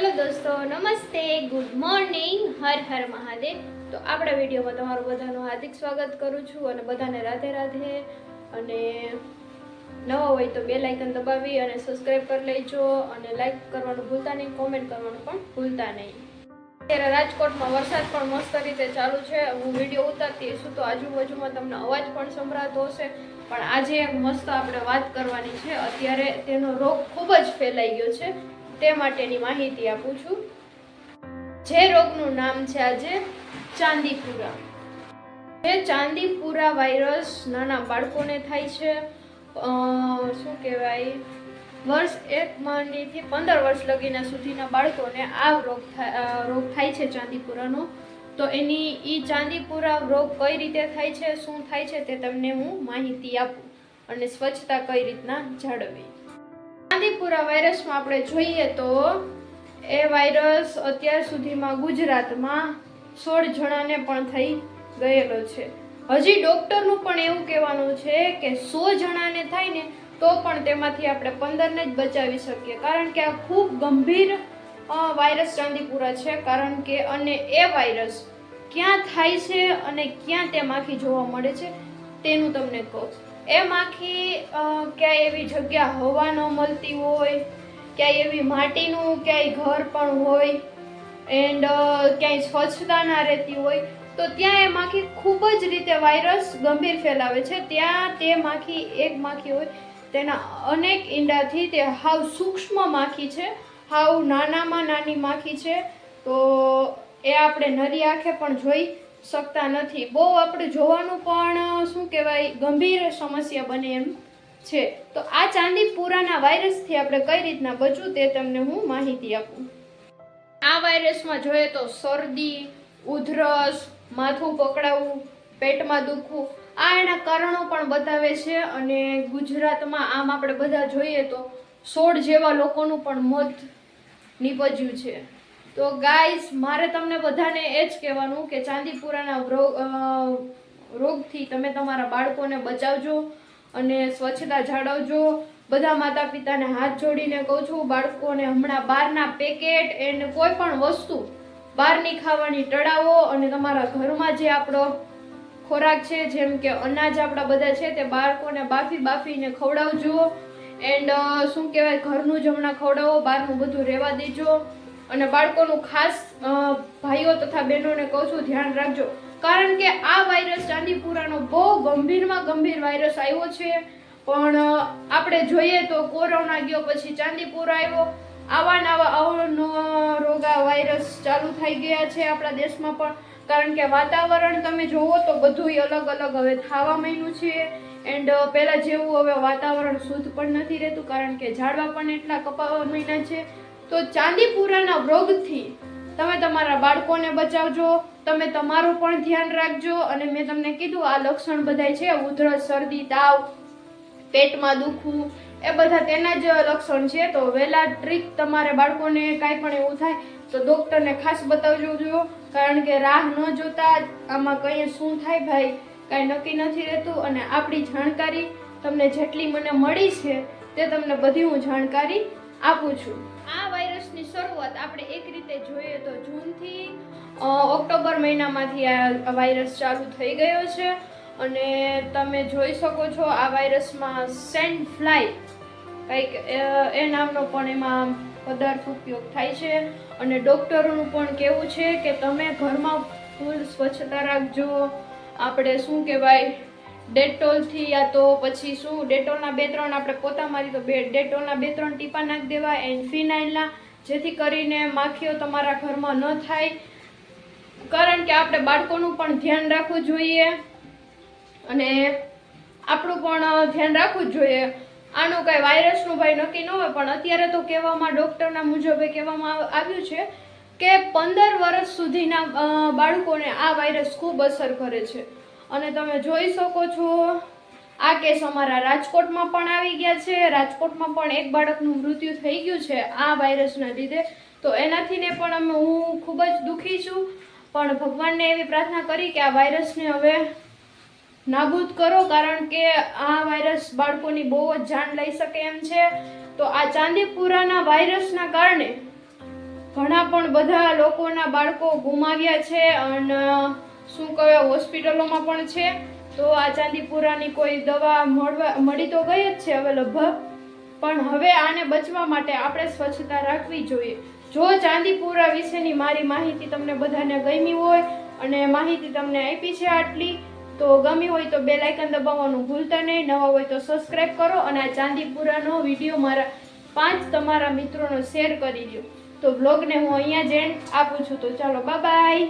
Hello દોસ્તો, નમસ્તે, good morning, હર હર મહાદેવ. તો આપણા વિડીયોમાં તમારું બધાનું હાર્દિક સ્વાગત કરું છું અને બધાને રાધે રાધે. અને નવો હોય તો બે લાઇકન દબાવી અને સબસ્ક્રાઈબ કરી લેજો અને લાઈક કરવાનું ભૂલતા નહીં કોમેન્ટ કરવાનું પણ ભૂલતા નહીં. અત્યારે રાજકોટમાં વરસાદ પણ મસ્ત રીતે ચાલુ છે. હું વીડિયો ઉતારતી છું તો આજુબાજુમાં તમને અવાજ પણ સંભળાતો હશે. પણ આજે એક મસ્ત આપણે વાત કરવાની છે. અત્યારે તેનો રોગ ખૂબ જ ફેલાઈ ગયો છે. તે માટેની માહિતી આપું છું. જે રોગનું નામ છે આજે ચાંદીપુરા. જે ચાંદીપુરા વાયરસ નાના બાળકોને થાય છે. શું કહેવાય? વર્ષ એક માંડીથી પંદર વર્ષ લગીના સુધીના બાળકોને આ રોગ રોગ થાય છે ચાંદીપુરાનો. તો એની એ ચાંદીપુરા રોગ કઈ રીતે થાય છે, શું થાય છે તે તમને હું માહિતી આપું અને સ્વચ્છતા કઈ રીતના જાળવવી ચાંદીપુરા વાયરસમાં આપણે જોઈએ તો એ વાયરસ અત્યાર સુધીમાં ગુજરાતમાં સોળ જણાને પણ થઈ ગયેલો છે. હજી ડૉક્ટરનું પણ એવું કહેવાનું છે કે સો જણાને થાય ને તો પણ તેમાંથી આપણે પંદરને જ બચાવી શકીએ. કારણ કે આ ખૂબ ગંભીર વાયરસ ચાંદીપુરા છે. કારણ કે અને એ વાયરસ ક્યાં થાય છે અને ક્યાં તે માખી જોવા મળે છે તેનું તમને કહું એ માખી ક્યાંય એવી જગ્યા હવા ન મળતી હોય, ક્યાંય એવી માટીનું ક્યાંય ઘર પણ હોય એન્ડ ક્યાંય સ્વચ્છતા ના રહેતી હોય, તો ત્યાં એ માખી ખૂબ જ રીતે વાયરસ ગંભીર ફેલાવે છે. ત્યાં તે માખી, એક માખી હોય, તેના અનેક ઈંડાથી તે હાવ સૂક્ષ્મ માખી છે, હાવ નાનામાં નાની માખી છે, તો એ આપણે નરી આંખે પણ જોઈ શકતા નથી. બહુ આપણે જોવાનું પણ શું કહેવાય, ગંભીર સમસ્યા બને એમ છે. તો આ ચાંદીપુરાના વાયરસથી આપણે કઈ રીતના બચવું તે તમને હું માહિતી આપું. આ વાયરસમાં જોઈએ તો શરદી, ઉધરસ, માથું પકડાવવું પેટમાં દુખવું, આ એના કારણો પણ બતાવે છે અને ગુજરાતમાં આમ આપણે બધા જોઈએ તો સોળ જેવા લોકોનું પણ મોત નીપજ્યું છે. તો ગાઈસ મારે તમને બધાને એ જ કહેવાનું કે ચાંદીપુરાના રોગ રોગથી તમે તમારા બાળકોને બચાવજો અને સ્વચ્છતા જાળવજો. બધા માતા પિતાને હાથ જોડીને કહું છું, બાળકોને હમણાં બહારના પેકેટ એને કોઈ પણ વસ્તુ બહારની ખાવાની ટળાવો અને તમારા ઘરમાં જે આપણો ખોરાક છે, જેમ કે અનાજ આપણા બધા છે, તે બાળકોને બાફી બાફીને ખવડાવજો. એન્ડ શું કહેવાય, ઘરનું જ હમણાં ખવડાવો, બહારનું બધું રહેવા દેજો. અને બાળકોનું ખાસ ભાઈઓ તથા બહેનોને કહું છું, ધ્યાન રાખજો. કારણ કે આ વાયરસ ચાંદીપુરાનો બહુ ગંભીરમાં ગંભીર વાયરસ આવ્યો છે. પણ આપણે જોઈએ તો કોરોના ગયો પછી ચાંદીપુરા આવ્યો. આવા નવા અવનો રોગા વાયરસ ચાલુ થઈ ગયા છે આપણા દેશમાં પણ. કારણ કે વાતાવરણ તમે જોવો તો બધુંય અલગ અલગ હવે થવા માંડ્યું છે. એન્ડ પહેલાં જેવું હવે વાતાવરણ શુદ્ધ પણ નથી રહેતું. કારણ કે ઝાડવા પણ એટલા કપાવા મહિના છે. તો ચાંદીપુરાના રોગથી તમે તમારા બાળકોને બચાવજો, તમે તમારું પણ ધ્યાન રાખજો અને મેં તમને કીધું આ લક્ષણ બધાય છે, ઉધરસ, શરદી, તાવ, પેટમાં દુખવું, એ બધા તેના જ લક્ષણ છે. તો વહેલા ટ્રીક તમારે બાળકોને કાંઈ પણ એવું થાય તો ડૉક્ટરને ખાસ બતાવજો જો, કારણ કે રાહ ન જોતા આમાં કંઈ શું થાય ભાઈ, કાંઈ નક્કી નથી રહેતું અને આપણી જાણકારી તમને જેટલી મને મળી છે તે તમને બધી હું જાણકારી આપું છું. આ વાયરસની શરૂઆત આપણે એક રીતે જોઈએ તો જૂનથી ઓક્ટોબર મહિનામાંથી આ વાયરસ ચાલુ થઈ ગયો છે. અને તમે જોઈ શકો છો આ વાયરસમાં સેન્ડ ફ્લાય કંઈક એ નામનો પણ એમાં પદાર્થ ઉપયોગ થાય છે. અને ડૉક્ટરોનું પણ કહેવું છે કે તમે ઘરમાં ફૂલ સ્વચ્છતા રાખજો. આપણે શું કહેવાય? ડેટોલથી યા તો પછી શું, ડેટોલના બે ત્રણ આપણે પોતા મારી તો બે, ડેટોલના બે ત્રણ ટીપા નાખી દેવા એન્ડ ફિનાઇલના, જેથી કરીને માખીઓ તમારા ઘરમાં ન થાય. કારણ કે આપણે બાળકોનું પણ ધ્યાન રાખવું જોઈએ અને આપણું પણ ધ્યાન રાખવું જોઈએ. આનું કાંઈ વાયરસનું ભાઈ નક્કી ન હોય, પણ અત્યારે તો કહેવામાં, ડૉક્ટરના મુજબે કહેવામાં આવ્યું છે કે પંદર વર્ષ સુધીના બાળકોને આ વાયરસ ખૂબ અસર કરે છે. અને તમે જોઈ શકો છો, આ કેસ અમારા રાજકોટમાં પણ આવી ગયા છે. રાજકોટમાં પણ એક બાળકનું મૃત્યુ થઈ ગયું છે આ વાયરસના લીધે. તો એનાથી ને પણ અમે હું ખૂબ જ દુઃખી છું. પણ ભગવાનને એવી પ્રાર્થના કરી કે આ વાયરસને હવે નાબૂદ કરો, કારણ કે આ વાયરસ બાળકોની બહુ જ જાન લઈ શકે એમ છે. તો આ ચાંદીપુરાના વાયરસના કારણે ઘણા પણ બધા લોકોના બાળકો ગુમાવ્યા છે અને શું કહેવાય, હોસ્પિટલોમાં પણ છે. તો આ ચાંદીપુરાની કોઈ દવા મળવા, મળી તો ગઈ જ છે હવે લગભગ. પણ હવે આને બચવા માટે આપણે સ્વચ્છતા રાખવી જોઈએ. જો ચાંદીપુરા વિશેની મારી માહિતી તમને બધાને ગમી હોય અને માહિતી તમને આપી છે આટલી, તો ગમી હોય તો બે લાઇકન દબાવવાનું ભૂલતા નહીં. નવા હોય તો સબસ્ક્રાઇબ કરો અને આ ચાંદીપુરાનો વીડિયો મારા પાંચ તમારા મિત્રોનો શેર કરી દો તો બ્લોગને હું અહીંયા જ એન્ડ આપું છું. તો ચાલો બાય